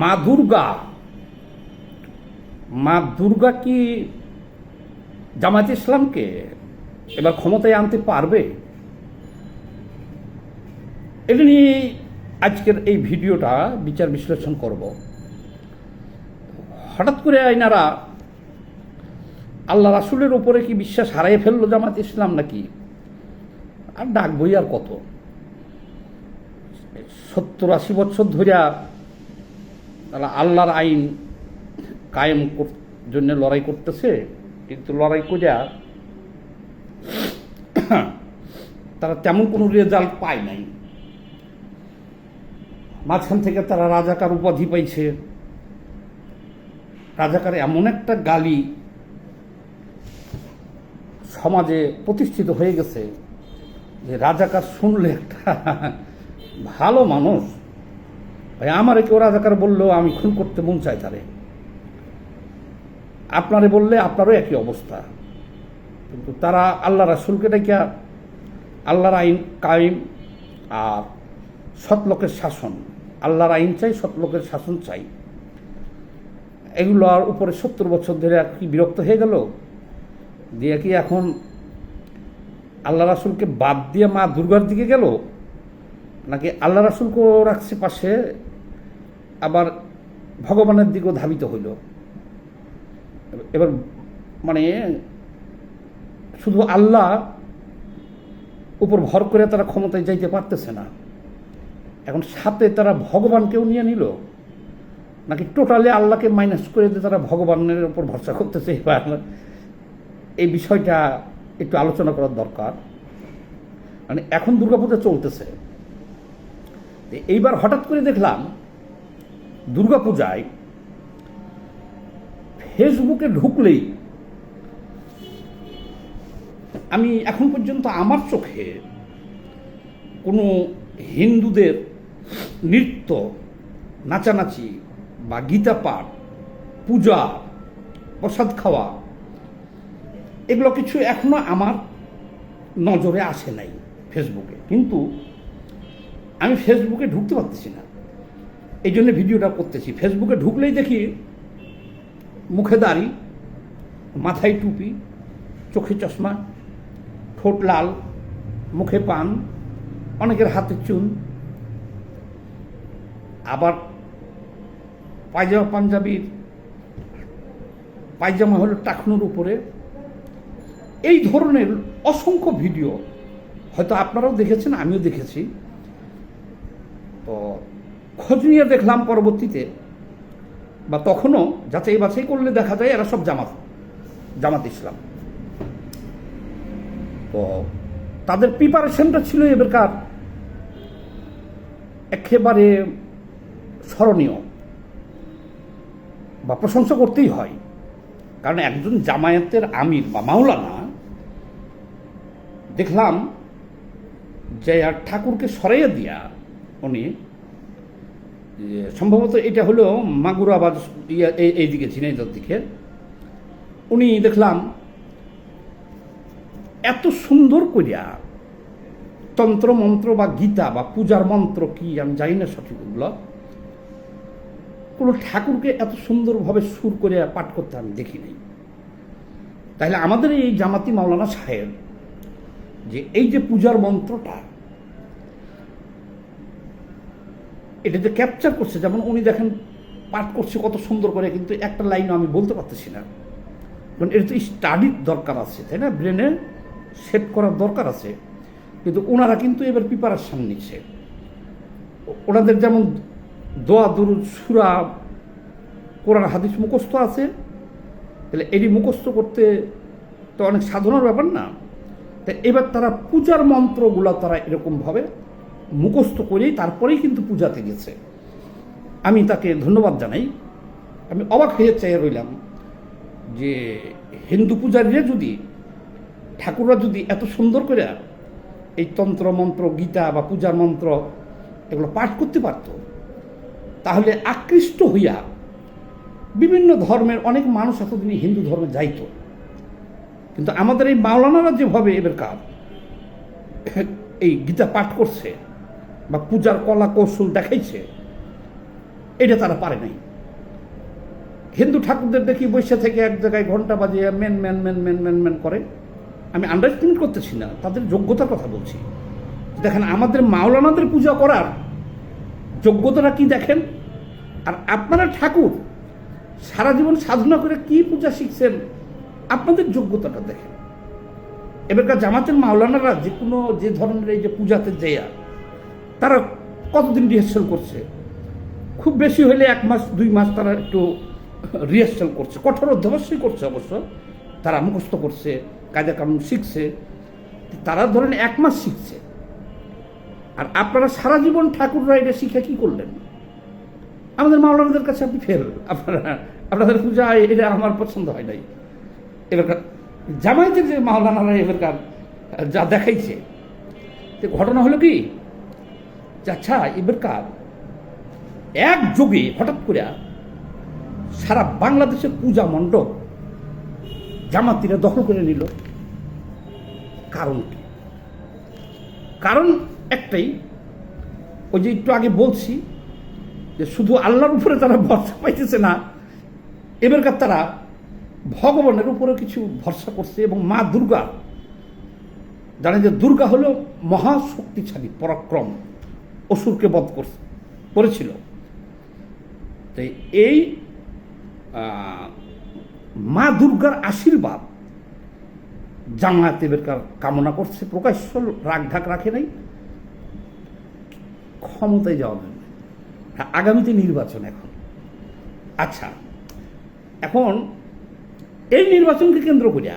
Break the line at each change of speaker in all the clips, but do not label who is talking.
মা দুর্গা। মা দুর্গা কি জামাত ইসলামকে এবার ক্ষমতায় আনতে পারবে? এটা নিয়ে আজকের এই ভিডিওটা বিচার বিশ্লেষণ করব। হঠাৎ করে আইনারা, আল্লাহ রাসুলের ওপরে কি বিশ্বাস হারাই ফেলল জামাত ইসলাম নাকি? আর ডাক বই আর কত? সত্তর আশি বছর ধরিয়া তারা আল্লাহর আইন কায়েম জন্য লড়াই করতেছে, কিন্তু লড়াই করিয়া তারা তেমন কোনো রেজাল্ট পায় নাই। মাঝখান থেকে তারা রাজাকার উপাধি পাইছে। রাজাকার এমন একটা গালি সমাজে প্রতিষ্ঠিত হয়ে গেছে যে রাজাকার শুনলে একটা ভালো মানুষ ভাই, আমারে কেউ রাজাকার বললেও আমি খুন করতে মন চাই তারে। আপনারে বললে আপনারও একই অবস্থা। কিন্তু তারা আল্লাহ রাসুলকে ডাকিয়া আল্লাহর আইন কায়েম আর সৎলোকের শাসন। আল্লাহর আইন চাই সৎলোকের শাসন চাই। এগুলো আর উপরে সত্তর বছর ধরে আর কি বিরক্ত হয়ে গেল? দিয়ে কি এখন আল্লাহ রাসুলকে বাদ দিয়ে মা দুর্গার দিকে গেল? নাকি আল্লাহ রাসুলকেও রাখছে পাশে? আবার ভগবানের দিকেও ধাবিত হইল। এবার মানে শুধু আল্লাহ উপর ভর করে তারা ক্ষমতায় যাইতে পারতেছে না। এখন সাথে তারা ভগবানকেও নিয়ে নিল, নাকি টোটালি আল্লাহকে মাইনাস করে দিয়ে তারা ভগবানের উপর ভরসা করতেছে? এবার এই বিষয়টা একটু আলোচনা করার দরকার। মানে এখন দুর্গাপূজা চলতেছে। এইবার হঠাৎ করে দেখলাম দুর্গাপূজায় ফেসবুকে ঢুকলেই আমি এখন পর্যন্ত আমার চোখে কোনো হিন্দুদের নৃত্য, নাচানাচি বা গীতা পাঠ, পূজা, প্রসাদ খাওয়া, এগুলো কিছু এখনও আমার নজরে আসে নাই ফেসবুকে কিন্তু আমি ফেসবুকে ঢুকতে পারতেছি না। এই জন্য ভিডিওটা করতেছি। ফেসবুকে ঢুকলেই দেখি মুখে দাড়ি, মাথায় টুপি, চোখে চশমা, ঠোঁট লাল, মুখে পান, অনেকের হাতে চুন, আবার পায়জামা পাঞ্জাবির, পায়জামা হলো টাকনুর উপরে। এই ধরনের অসংখ্য ভিডিও হয়তো আপনারাও দেখেছেন, আমিও দেখেছি। তো খোঁজ নিয়ে দেখলাম পরবর্তীতে। বা তখনও যাচাই বাছাই করলে দেখা যায় এরা সব জামাত জামাত ইসলাম। তো তাদের প্রিপারেশনটা ছিল এবারকার একেবারে স্মরণীয় বা প্রশংসা করতেই হয়। কারণ একজন জামায়াতের আমির বা মাওলানা দেখলাম যে আর ঠাকুরকে সরাইয়া দিয়া উনি সম্ভবত এটা হলো মাগুরাবাদ ইয়া এই- এইদিকে ঝিনাইদর দিকে। উনি দেখলাম এত সুন্দর করিয়া তন্ত্র, মন্ত্র বা গীতা বা পূজার মন্ত্র কি আমি জানি না সঠিকগুলো কোনো ঠাকুরকে এত সুন্দরভাবে সুর করে পাঠ করতে আমি দেখি নাই। তাহলে আমাদের এই জামাতি মাওলানা সাহেব যে এই যে পূজার মন্ত্রটা এটা যে ক্যাপচার করছে, যেমন উনি দেখেন পাঠ করছে কত সুন্দর করে, কিন্তু একটা লাইনও আমি বলতে পারতেছি না। কারণ এটা তো স্টাডির দরকার আছে, তাই না? ব্রেনে সেট করার দরকার আছে। কিন্তু ওনারা কিন্তু এবার প্রিপারেশান নিচ্ছে। ওনাদের যেমন দোয়া, দুরুদ, সুরা, কোরআন, হাদিস মুখস্থ আছে। তাহলে এটি মুখস্থ করতে তো অনেক সাধনার ব্যাপার না। তাই এবার তারা পূজার মন্ত্রগুলো তারা এরকমভাবে মুখস্থ করেই তারপরেই কিন্তু পূজাতে গেছে। আমি তাকে ধন্যবাদ জানাই। আমি অবাক হয়ে চাই রইলাম যে হিন্দু পূজারীরা যদি, ঠাকুররা যদি এত সুন্দর করে এই তন্ত্র, মন্ত্র, গীতা বা পূজার মন্ত্র এগুলো পাঠ করতে পারত, তাহলে আকৃষ্ট হইয়া বিভিন্ন ধর্মের অনেক মানুষ এতদিনই হিন্দু ধর্মে যাইত। কিন্তু আমাদের এই মাওলানারা যেভাবে এবার কাজ এই গীতা পাঠ করছে বা পূজার কলা কৌশল দেখাইছে, এটা তারা পারে নাই। হিন্দু ঠাকুরদের দেখি বৈশা থেকে এক জায়গায় ঘণ্টা বাজিয়ে মেন মেন মেন মেন মেন মেন করে। আমি আন্ডারস্ট্যান্ড করতেছি না, তাদের যোগ্যতার কথা বলছি। দেখেন, আমাদের মাওলানাদের পূজা করার যোগ্যতাটা কি দেখেন? আর আপনারা ঠাকুর সারা জীবন সাধনা করে কি পূজা শিখছেন, আপনাদের যোগ্যতাটা দেখেন। এবারকার জামাতের মাওলানারা যে কোনো যে ধরনের এই যে পূজাতে দেয়া তারা কতদিন রিহার্সাল করছে? খুব বেশি হলে এক মাস, দুই মাস তারা একটু রিহার্সাল করছে। কঠোর অধ্যবশ্যই করছে অবশ্য। তারা মুখস্থ করছে, কায়দা কানুন শিখছে। তারা ধরেন এক মাস শিখছে। আর আপনারা সারা জীবন ঠাকুররা এটা শিখে কি করলেন? আমাদের মাওলানাদের কাছে আপনি ফেল। আপনারা, আপনাদের পূজা, এটা আমার পছন্দ হয় নাই। এবারকার জামাইতের যে মাওলানারা এবারকার যা দেখাইছে ঘটনা হলো কি? যে আচ্ছা এবারকার এক যোগে হঠাৎ করে সারা বাংলাদেশের পূজা মণ্ডপ জামাতিরা দখল করে নিল। কারণ কি? কারণ একটাই, ওই যে একটু আগে বলছি যে শুধু আল্লাহর উপরে তারা ভরসা পাইতেছে না, এবারকার তারা ভগবানের উপরে কিছু ভরসা করছে এবং মা দুর্গা জানে যে দুর্গা হলো মহাশক্তিশালী, পরাক্রম। অসুরকে বধ করছে, করেছিল তাই এই মা দুর্গার আশীর্বাদ জামায়াত এবারকার কামনা করছে, প্রকাশ্য রাগ ঢাক রাখে নাই, ক্ষমতায় যাওয়া না। আগামীতে নির্বাচন এখন আচ্ছা এখন এই নির্বাচনকে কেন্দ্র করিয়া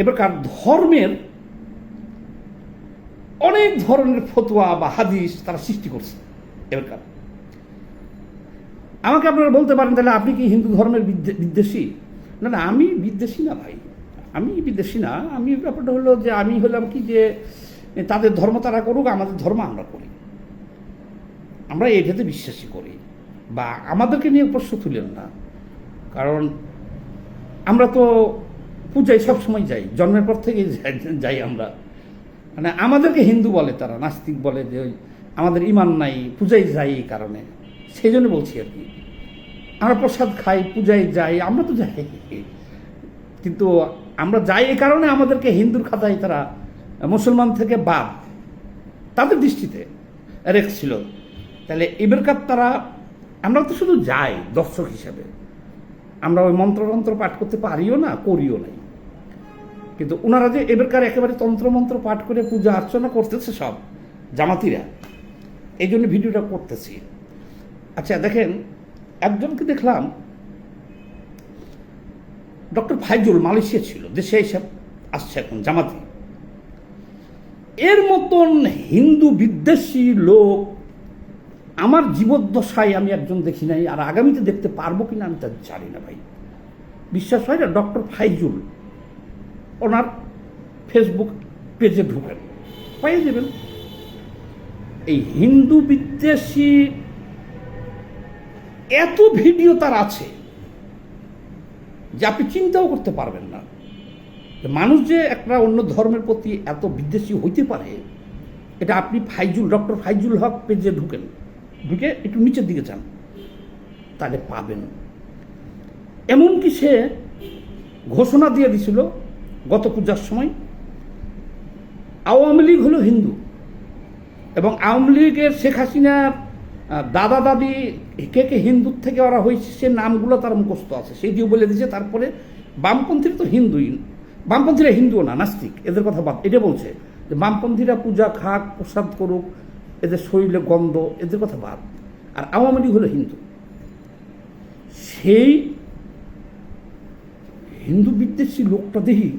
এবারকার ধর্মের অনেক ধরনের ফতোয়া বা হাদিস তারা সৃষ্টি করছে এবারকার আমাকে আপনারা বলতে পারেন, তাহলে আপনি কি হিন্দু ধর্মের বিদ্বেষী? না না, আমি বিদ্বেষী না ভাই। আমি বিদ্বেষী না। আমি ব্যাপারটা হলো যে আমি হলাম কি যে, তাদের ধর্ম তারা করুক, আমাদের ধর্ম আমরা করি। আমরা এটাতে বিশ্বাসী করি। বা আমাদেরকে নিয়ে প্রশ্ন তুলেন না। কারণ আমরা তো পূজায় সবসময় যাই। জন্মের পর যাই- যাই আমরা। মানে আমাদেরকে হিন্দু বলে তারা, নাস্তিক বলে যে ওই আমাদের ইমান নাই পূজায় যাই এই কারণে। সেই জন্য বলছি আর কি। আমরা প্রসাদ খাই, পূজায় যাই, আমরা তো যাই। কিন্তু আমরা যাই এই কারণে আমাদেরকে হিন্দুর খাতায় তারা মুসলমান থেকে বাদ। তাদের দৃষ্টিতে রেখেছিল তাহলে এবারকার তারা, আমরা তো শুধু যাই, দর্শক হিসাবে। আমরা ওই মন্ত্রতন্ত্র পাঠ করতে পারিও না, করিও নাই। কিন্তু ওনারা যে এবারকার একেবারে তন্ত্রমন্ত্র পাঠ করে পূজা অর্চনা করতেছে সব জামাতিরা, এই জন্য ভিডিওটা করতেছি। আচ্ছা দেখেন, একজনকে দেখলাম, ডক্টর ফাইজুল মালয়েশিয়া ছিল দেশে এসে আসছে এখন জামাতি। এর মতন হিন্দু বিদ্বেষী লোক আমার জীবদ্দশায় আমি একজন দেখি নাই, আর আগামীতে দেখতে পারব কিনা আমি তা জানি না ভাই। বিশ্বাস হয় না? ডক্টর ফাইজুল ওনার ফেসবুক পেজে ঢুকেন। পাইয়ে যাবেন এই হিন্দু বিদ্বেষী এত ভিডিও তার আছে যে আপনি চিন্তাও করতে পারবেন না। মানুষ যে একটা অন্য ধর্মের প্রতি এত বিদ্বেষী হইতে পারে, এটা আপনি ফাইজুল, ডক্টর ফাইজুল হক পেজে ঢুকেন। ঢুকে একটু নিচের দিকে যান। তাহলে পাবেন। এমনকি সে ঘোষণা দিয়ে দিছিল গত পূজার সময় আওয়ামী লীগ হলো হিন্দু এবং আওয়ামী লীগের শেখ হাসিনার দাদা দাদি কে কে হিন্দুর থেকে ওরা হয়েছে সে নামগুলো তার মুখস্থ আছে। দিয়ে বলে দিয়েছে, তারপরে বামপন্থীরা তো হিন্দুই, বামপন্থীরা হিন্দুও না, নাস্তিক, এদের কথা বাদ, এটা বলছে। যে বামপন্থীরা পূজা খাক, প্রসাদ করুক, এদের শরীরে গন্ধ, এদের কথা বাদ। আর আওয়ামী লীগ হলো হিন্দু। সেই হিন্দু বিদ্বেষী লোকটা দেখি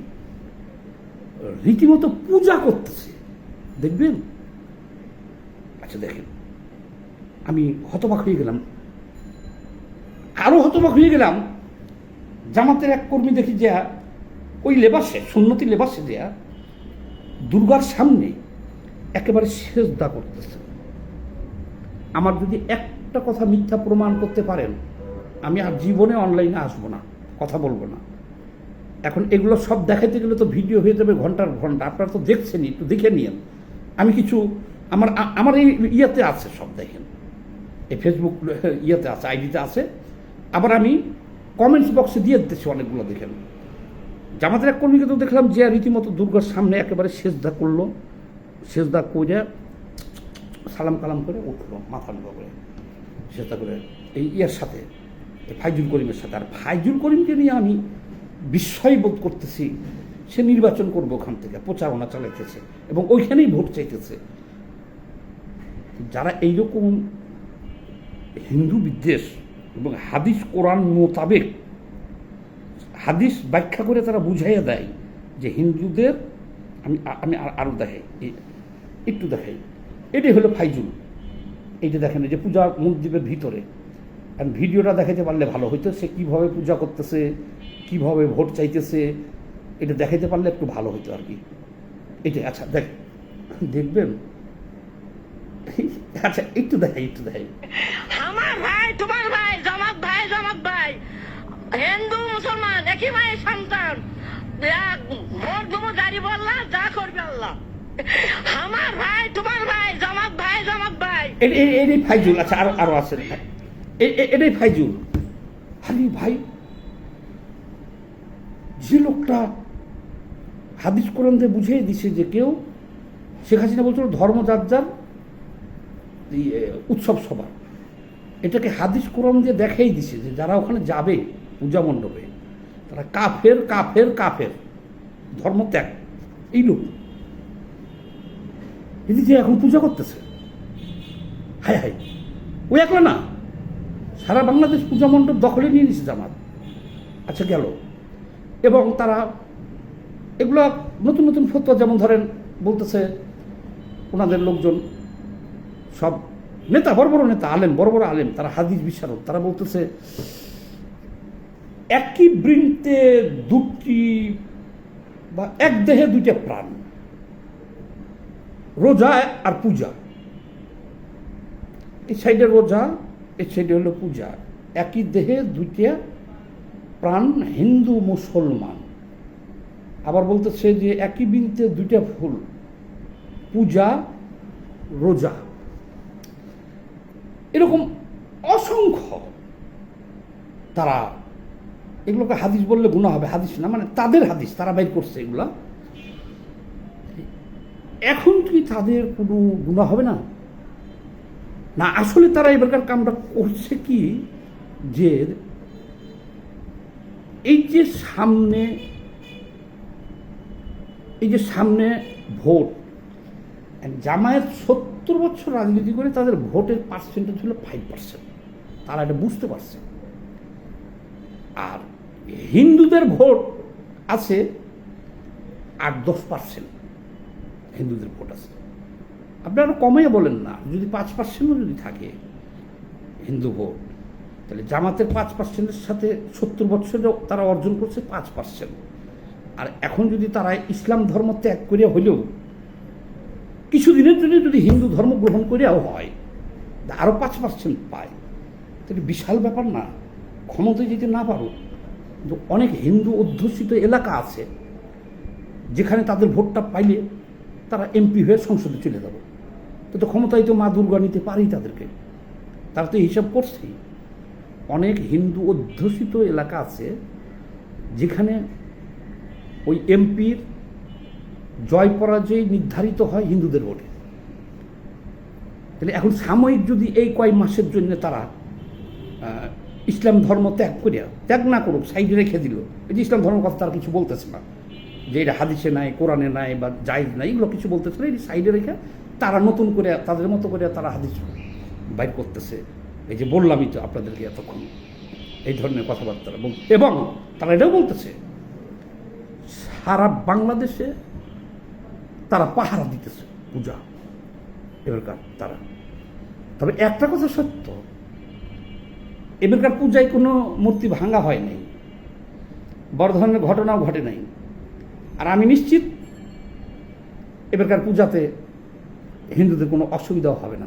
রীতিমতো পূজা করতেছে। দেখবেন? আচ্ছা দেখেন। আমি হতবাক হয়ে গেলাম। আরও হতবাক হয়ে গেলাম। জামাতের এক কর্মী দেখি যে, ওই লেবাসে, সুন্নতি লেবাসে দেয়া দুর্গার সামনে একেবারে সেজদা করতেছে। আমার যদি একটা কথা মিথ্যা প্রমাণ করতে পারেন, আমি আর জীবনে অনলাইনে আসব না, কথা বলব না। এখন এগুলো সব দেখাইতে গেলে তো ভিডিও হয়ে যাবে ঘণ্টার ঘণ্টা। আপনারা তো দেখছেনই, একটু দেখে নিন আমি কিছু, আমার আমার এই ইয়েতে আছে সব দেখেন। এই ফেসবুক ইয়েতে আছে, আইডিতে আছে। আবার আমি কমেন্টস বক্সে দিয়ে দিতেছি অনেকগুলো দেখেন। জামাতের এক কর্মীকে তো দেখলাম যে রীতিমতো দুর্গার সামনে একেবারে সেজদা করল। সেজদা করে সালাম কালাম করে উঠল, মাথা নিবা করে। সেজদা করে এই ইয়ের সাথে ফাইজুল করিমের সাথে। আর ফাইজুল করিমকে নিয়ে আমি বিস্ময় বোধ করতেছি, সে নির্বাচন করব ওখান থেকে, প্রচারণা চালাইতেছে এবং ওইখানেই ভোট চাইতেছে। যারা এইরকম হিন্দু বিদ্বেষ এবং হাদিস কোরআন মোতাবেক হাদিস ব্যাখ্যা করে তারা বুঝাইয়া দেয় যে হিন্দুদের, আমি আমি আর- আরও দেখাই একটু দেখাই। এটাই হলো ফাইজুল। এইটা দেখেন যে পূজা মন্দিরের ভিতরে আর ভিডিওটা দেখাতে পারলে ভালো হইতো। সে কীভাবে পূজা করতেছে কীভাবে ভোট চাইতেছে এটা দেখাইতে পারলে একটু ভালো হতো আর কি। এটা আচ্ছা দেখ দেখবেন? আচ্ছা একটু দেখাই একটু দেখাই।
আমার ভাই তোমার ভাই জামাত ভাই জামাত ভাই হিন্দু মুসলমান একই মায়ের সন্তান। ভোট দেবো জারি বললা যা করবে আল্লাহ। আমার ভাই তোমার ভাই জামাত ভাই জামাত ভাই।
এ- এ- ফাইজুল আচ্ছা আরও আরও আছে। এটাই ফাইজুল আরে ভাই, যে লোকটা হাদিস কোরআন দিয়ে বুঝিয়ে দিছে যে কেউ শেখ হাসিনা বলছিল ধর্ম যার উৎসব সভা। এটাকে হাদিস কোরআন দিয়ে দেখাই দিছে যে যারা ওখানে যাবে পূজা মণ্ডপে, তারা কাফের কাফের কাফের ধর্ম ত্যাগ এই লোক। এদিকে এখন পূজা করতেছে। হায় হায় ওই একলা না? সারা বাংলাদেশ পূজা মণ্ডপ দখলে নিয়ে নিছে জামাত। আচ্ছা গেল। এবং তারা এগুলো নতুন নতুন ফতোয়া, যেমন ধরেন বলতেছে ওনাদের লোকজন, সব নেতা, বড় বড় নেতা, আলেম, বড় বড় আলেম, তারা হাদিস বিশারদ, তারা বলতেছে, একই বৃন্তে দুটি বা এক দেহে দুইটা প্রাণ, রোজা আর পূজা। এই সাইডে রোজা সাইডে হলো পূজা একই দেহে দুইটা প্রাণ হিন্দু মুসলমান। আবার বলতেছে যে একই বিনতে দুইটা ফুল, পূজা, রোজা। এরকম অসংখ্য তারা, এগুলোকে হাদিস বললে গুণা হবে, হাদিস না মানে তাদের হাদিস, তারা বাইর করছে এগুলা। এখন কি তাদের কোনো গুণা হবে না? না, আসলে তারা এবারকার কামটা করছে কি যে এই যে সামনে, এই যে সামনে ভোট জামায়াত সত্তর বছর রাজনীতি করে তাদের ভোটের পার্সেন্টেজ হলো ফাইভ পার্সেন্ট তারা এটা বুঝতে পারছে। আর হিন্দুদের ভোট আছে আট দশ পার্সেন্ট হিন্দুদের ভোট আছে। আপনি আরও কমিয়ে বলেন না। যদি পাঁচ পার্সেন্টও যদি থাকে হিন্দু ভোট, তাহলে জামাতের পাঁচ পার্সেন্টের সাথে সত্তর বছরে তারা অর্জন করছে পাঁচ পার্সেন্ট আর এখন যদি তারা ইসলাম ধর্ম ত্যাগ করিয়া হলেও, কিছুদিনের জন্য যদি হিন্দু ধর্ম গ্রহণ করিয়াও হয় আরও পাঁচ পার্সেন্ট পায়। তাহলে বিশাল ব্যাপার না। ক্ষমতায় যেতে না পারো কিন্তু অনেক হিন্দু অধ্যুষিত এলাকা আছে, যেখানে তাদের ভোটটা পাইলে তারা এমপি হয়ে সংসদে চলে যাবে। তো ক্ষমতায় তো মা দুর্গা নিতে পারেই তাদেরকে। তারা তো হিসাব করছেই। অনেক হিন্দু অধ্যুষিত এলাকা আছে যেখানে ওই এমপির জয় পরাজয় নির্ধারিত হয় হিন্দুদের ভোটে। তাহলে এখন সাময়িক যদি এই কয় মাসের জন্য তারা ইসলাম ধর্ম ত্যাগ করিয়া, ত্যাগ না করুক, সাইডে রেখে দিল। এই যে ইসলাম ধর্ম কথা তারা কিছু বলতেছে না। যে এটা হাদিসে নাই, কোরআনে নাই বা জায়জ নাই, এগুলো কিছু বলতেছে না, এই সাইডে রেখে তারা নতুন করে, তাদের মতো করে তারা হাদিস বাইর করতেছে। এই যে বললামই তো আপনাদেরকে এতক্ষণ, এই ধরনের কথাবার্তা। বল এবং তারা এটাও বলতেছে, সারা বাংলাদেশে তারা পাহারা দিতেছে পূজা। এবারকার তারা। তবে একটা কথা সত্য, এবারকার পূজায় কোনো মূর্তি ভাঙা হয় নাই। বড় ধরনের ঘটনাও ঘটে নাই। আর আমি নিশ্চিত, এবারকার পূজাতে হিন্দুদের কোনো অসুবিধাও হবে না।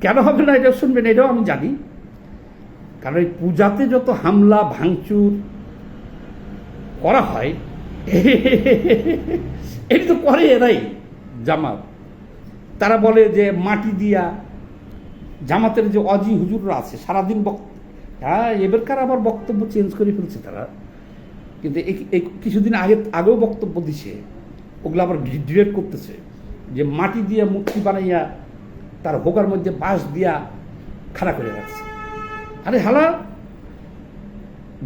কেন হবে না এটা শুনবেন, এটাও আমি জানি। কারণ এই পূজাতে যত হামলা, ভাঙচুর করা হয়, এটা তো করে এরাই জামাত। তারা বলে যে মাটি দিয়া জামাতের যে অজি হুজুররা আছে, সারাদিন বক হ্যাঁ এবারকার আবার বক্তব্য চেঞ্জ করে ফেলছে তারা? কিন্তু কিছুদিন আগে আগেও বক্তব্য দিছে, ওগুলো আবার ডিরেক্ট করতেছে। যে মাটি দিয়ে মূর্তি বানাইয়া, তার হোকার মধ্যে বাঁশ দিয়া খাড়া করে রাখছে। আরে হালা,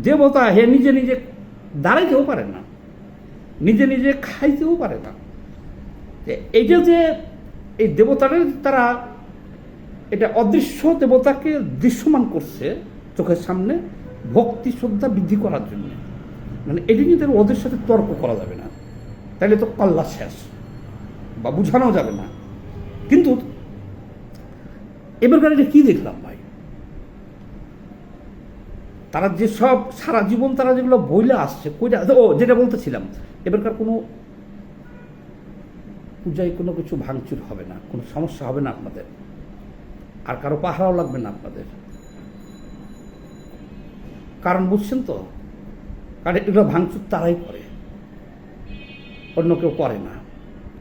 দেবতা হে নিজে নিজে দাঁড়াইতেও পারে না, নিজে নিজে খাইতেও পারে না। এইটা যে এই দেবতাদের তারা এটা অদৃশ্য দেবতাকে দৃশ্যমান করছে চোখের সামনে, ভক্তি শ্রদ্ধা বৃদ্ধি করার জন্য। মানে এটি কিন্তু ওদের সাথে তর্ক করা যাবে না। তাইলে তো কল্লা শেষ। বা বুঝানো যাবে না। কিন্তু এবারকার এটা কি দেখলাম ভাই? তারা যেসব সারা জীবন তারা যেগুলো বইলে আসছে, কইরা ও যেটা বলতেছিলাম, এবারকার কোনো পূজায় কোনো কিছু ভাঙচুর হবে না, কোনো সমস্যা হবে না আপনাদের। আর কারও পাহারাও লাগবে না আপনাদের। কারণ বুঝছেন তো, কারণ এগুলো ভাঙচুর তারাই করে। অন্য কেউ করে না।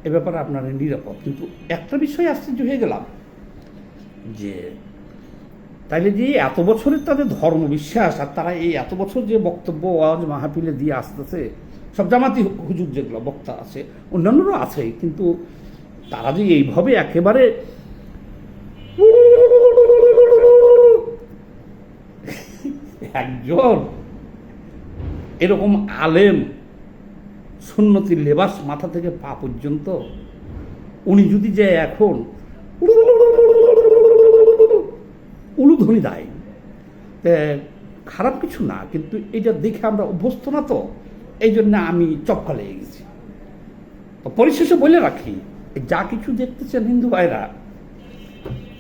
এ ব্যাপারে আপনারা নিরাপদ। কিন্তু একটা বিষয় আশ্চর্য হয়ে গেলাম। যে তাইলে যে এত বছরের তাদের ধর্ম বিশ্বাস আর তারা এই এত বছর যে বক্তব্য আওয়াজ মাহফিলে দিয়ে আসতেছে সব জামাতি হুজুর যেগুলো বক্তা আছে অন্যান্যরও আছে কিন্তু তারা যে এইভাবে একেবারে একজন এরকম আলেম সুন্নতি লেবাস মাথা থেকে পা পর্যন্ত। উনি যদি যে এখন উলুধ্বনি দেয় খারাপ কিছু না, কিন্তু এটা দেখে আমরা অভ্যস্ত না তো, এই জন্য আমি চপকা লেগে গেছি। তো পরিশেষে বলে রাখি যা কিছু দেখতেছেন হিন্দু ভাইরা,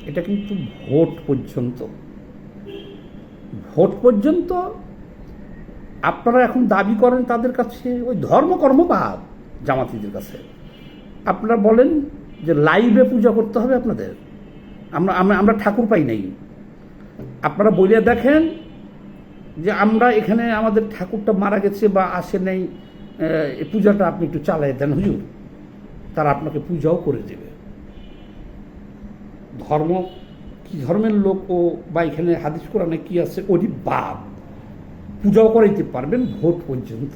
এটা কিন্তু ভোট পর্যন্ত। ভোট পর্যন্ত আপনারা এখন দাবি করেন তাদের কাছে, ওই ধর্মকর্মবাদ জামাতিদের কাছে। আপনারা বলেন যে লাইভে পূজা করতে হবে আপনাদের। আমরা আমরা ঠাকুর পাই নাই। আপনারা বলিয়া দেখেন যে আমরা এখানে আমাদের ঠাকুরটা মারা গেছে বা আসে নেই পূজাটা আপনি একটু চালাই দেন হুজুর। তারা আপনাকে পূজাও করে দেবে। ধর্ম, কি ধর্মের লোক ও বা এখানে হাদিস কোরআনে কি আছে? ওটি বাদ পূজাও করাইতে পারবেন ভোট পর্যন্ত।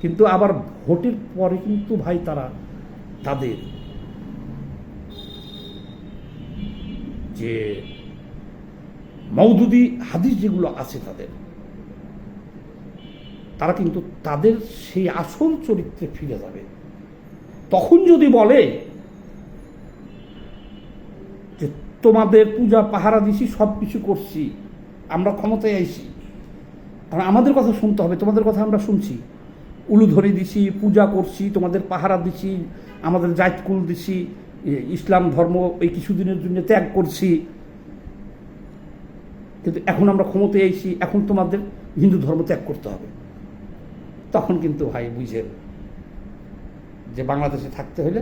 কিন্তু আবার ভোটের পরে কিন্তু ভাই তারা তাদের যে মৌদুদি হাদিস যেগুলো আছে তাদের, তারা কিন্তু তাদের সেই আসল চরিত্রে ফিরে যাবে। তখন যদি বলে যে তোমাদের পূজা পাহারা দিছি সব কিছু করছি, আমরা ক্ষমতায় আইছি কারণ আমাদের কথা শুনতে হবে, তোমাদের কথা আমরা শুনছি। উলু ধরে দিছি, পূজা করছি, তোমাদের পাহারা দিছি, আমাদের জাতকুল দিছি ইসলাম ধর্ম এই কিছুদিনের জন্য ত্যাগ করছি। কিন্তু এখন আমরা ক্ষমতায় এসেছি এখন তোমাদের হিন্দু ধর্ম ত্যাগ করতে হবে। তখন কিন্তু ভাই বুঝেন যে বাংলাদেশে থাকতে হলে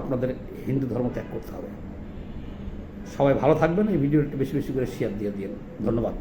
আপনাদের হিন্দু ধর্ম ত্যাগ করতে হবে। সবাই ভালো থাকবেন, এই ভিডিওটা বেশি বেশি করে শেয়ার দিয়ে দিন ধন্যবাদ।